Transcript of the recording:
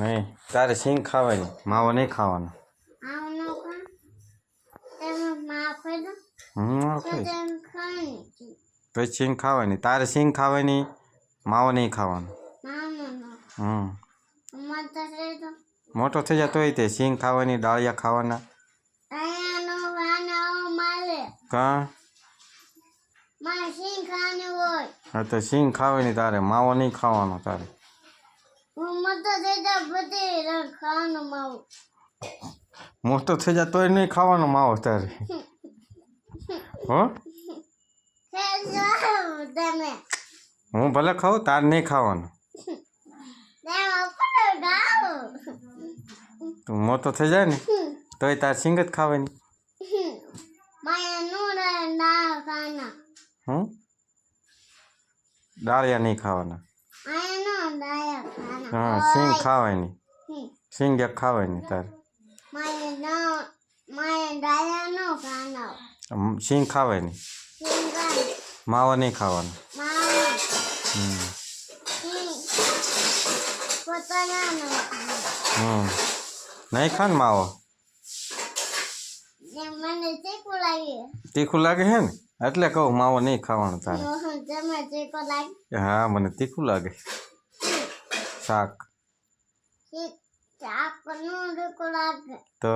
નહીં તારે સિંગ ખાવાની માવો નહીં ખાવાનો. પછી સિંગ ખાવાની. તારે સિંગ ખાવાની માવો નહીં ખાવાનો. હમ. મોટો થઈ જતો હોય તે સિંગ ખાવાની ડાળિયા ખાવાના. કાં? હા તો સિંગ ખાવાની તારે માવો નહીં ખાવાનો તારે. મોટો થઈ જાય તોય નહીં ખાવાનો માવો તારે હો? હું ભલે ખાઉં, તારે નહીં ખાવાનું. તું મોટો થઈ જાય ને, તોય તાર સિંગ જ ખાવાની. હમ? ડાળિયા નહીં ખાવાના. હા સિંગ ખાવાની. સિંગ એક ખાવાની તારે. સિંગ ખાવાની. માવા નહીં ખાવાનો. હમ. નહીં ખા ને માવો? તીખું લાગે છે ને? એટલે કહું માવો નહીં ખાવાનું તારે. હા મને તીખું લાગે. શાક ચીક ચાકનું ચીકુ લાગે તો